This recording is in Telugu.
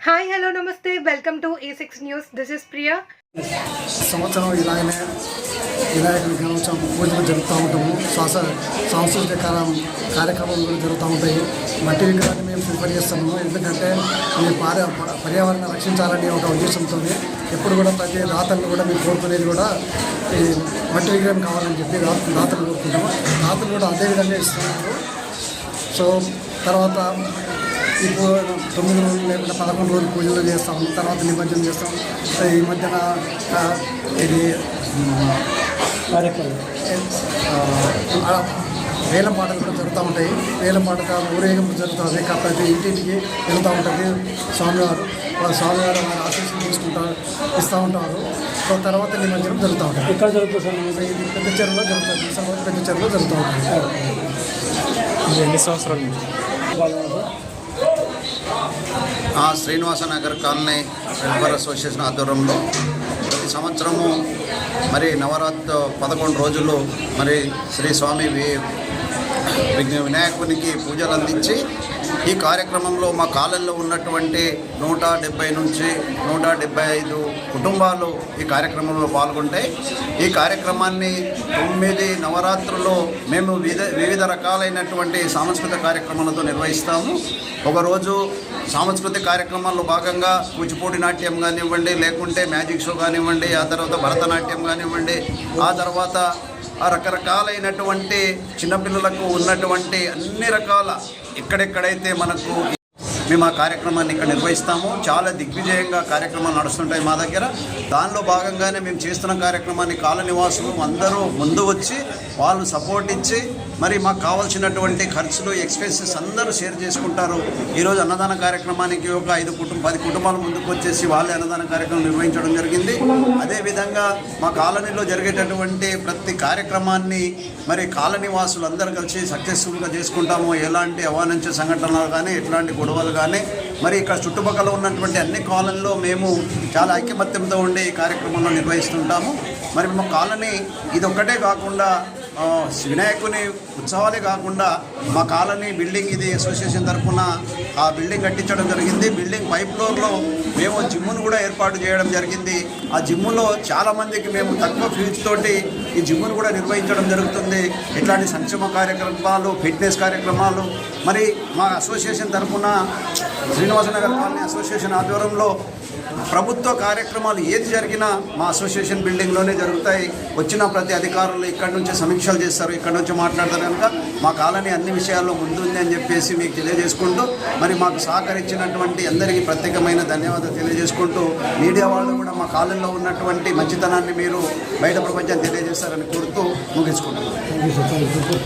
హాయ్ హలో నమస్తే welcome to A six news this is Priya సంవత్సరం ఇలాగనే వినాయక దినోత్సవం పూజలు జరుపుతూ ఉంటాము శ్వాస సాంస్కృతిక కార్యక్రమాలు కూడా జరుగుతూ ఉంటాయి మట్టి విగ్రహాన్ని మేము ప్రిఫర్ చేస్తాము ఎందుకంటే ఈ పార్య పర్యావరణం రక్షించాలని ఒక ఉద్దేశంతో ఎప్పుడు కూడా ప్రతి దాతలను కూడా మేము కోరుకునేది కూడా ఈ మట్టి విగ్రహం కావాలని చెప్పి దా- దాతలు కోరుకుంటాము దాతలు కూడా అదే విధంగా ఇస్తున్నారు సో తర్వాత ఇప్పుడు తొమ్మిది రోజులు లేకుండా పదకొండు రోజులు పూజలు చేస్తాం తర్వాత నిమజ్జనం చేస్తాం. ఈ మధ్యన ఇది ఆ, వేలం పాటలు కూడా జరుగుతూ ఉంటాయి. వేలం పాట ఊరేగింపు జరుగుతుంది కా- ప్రతి ఇంటింటికి వెళ్తూ ఉంటుంది స్వామివారు వాళ్ళ స్వామివారు వారి ఆశీస్సులు తీసుకుంటారు ఇస్తూ ఉంటారు. సో తర్వాత నిమజ్జనం జరుగుతూ ఉంటుంది ఎక్కడ జరుగుతుంది? ఇది పెద్ద చెరువులో జరుగుతుంది. పెద్ద చెరువులో జరుగుతూ ఉంటుంది ఎన్ని సంవత్సరాల? Srinivasa Nagar colony welfare association ఆధ్వర్యంలో ప్రతి సంవత్సరము మరి నవరాత్రి పదకొండు రోజులు మరి శ్రీ స్వామి విఘ్న వినాయకునికి పూజలు అందించి ఈ కార్యక్రమంలో మా కాలల్లో ఉన్నటువంటి నూట డెబ్బై నుంచి నూట డెబ్బై ఐదు కుటుంబాలు ఈ కార్యక్రమంలో పాల్గొంటాయి ఈ కార్యక్రమాన్ని తొమ్మిది నవరాత్రుల్లో మేము వివిధ వివిధ రకాలైనటువంటి సాంస్కృతిక కార్యక్రమాలతో నిర్వహిస్తాము. ఒకరోజు సాంస్కృతిక కార్యక్రమాల్లో భాగంగా కూచిపూడి నాట్యం కానివ్వండి లేకుంటే మ్యాజిక్ షో కానివ్వండి ఆ తర్వాత భరతనాట్యం కానివ్వండి ఆ తర్వాత రకరకాలైనటువంటి చిన్నపిల్లలకు ఉన్నటువంటి అన్ని రకాల ఎక్కడెక్కడైతే మనకు మేము ఆ కార్యక్రమాన్ని ఇక్కడ నిర్వహిస్తాము చాలా దిగ్విజయంగా కార్యక్రమాలు నడుస్తుంటాయి మా దగ్గర. దానిలో భాగంగానే మేము చేస్తున్న కార్యక్రమాన్ని కాల నివాసులు అందరూ ముందు వచ్చి వాళ్ళు సపోర్ట్ ఇచ్చి మరి మాకు కావాల్సినటువంటి ఖర్చులు ఎక్స్పెన్సెస్ అందరూ షేర్ చేసుకుంటారు. ఈరోజు అన్నదాన కార్యక్రమానికి ఒక ఐదు కుటుంబ పది కుటుంబాలు ముందుకు వచ్చేసి వాళ్ళే అన్నదాన కార్యక్రమం నిర్వహించడం జరిగింది. అదేవిధంగా మా కాలనీలో జరిగేటటువంటి ప్రతి కార్యక్రమాన్ని మరి కాలనివాసులు అందరూ కలిసి సక్సెస్ఫుల్గా చేసుకుంటాము ఎలాంటి అవానించే సంఘటనలు కానీ ఎట్లాంటి గొడవలు కానీ మరి ఇక్కడ చుట్టుపక్కల ఉన్నటువంటి అన్ని కాలనీలో మేము చాలా ఐకమత్యంతో ఉండి ఈ కార్యక్రమంలో నిర్వహిస్తుంటాము. మరి మా కాలనీ ఇది ఒక్కటే కాకుండా వినాయకుని ఉత్సవాలే కాకుండా మా కాలనీ బిల్డింగ్ ఇది అసోసియేషన్ తరఫున ఆ బిల్డింగ్ కట్టించడం జరిగింది. బిల్డింగ్ పై ఫ్లోర్లో మేము జిమ్మును కూడా ఏర్పాటు చేయడం జరిగింది. ఆ జిమ్ములో చాలామందికి మేము తక్కువ ఫీజు తోటి ఈ జిమ్మును కూడా నిర్వహించడం జరుగుతుంది. ఇట్లాంటి సంక్షేమ కార్యక్రమాలు ఫిట్నెస్ కార్యక్రమాలు. మరి మా అసోసియేషన్ తరఫున శ్రీనివాసనగర్ కాలనీ అసోసియేషన్ ఆధ్వర్యంలో ప్రభుత్వ కార్యక్రమాలు ఏది జరిగినా మా అసోసియేషన్ బిల్డింగ్లోనే జరుగుతాయి. వచ్చిన ప్రతి అధికారులు ఇక్కడ నుంచి సమీక్షలు చేస్తారు ఇక్కడ నుంచి మాట్లాడతారు కనుక మా కాలనీ అన్ని విషయాల్లో ముందుంది అని చెప్పేసి మీకు తెలియజేసుకుంటూ మరి మాకు సహకరించినటువంటి అందరికీ ప్రత్యేకమైన ధన్యవాదాలు తెలియజేసుకుంటూ మీడియా వాళ్ళు కూడా మా కాలనీలో ఉన్నటువంటి మంచితనాన్ని మీరు బయట ప్రపంచాన్ని తెలియజేస్తారని కోరుతూ ముగించుకుంటున్నాను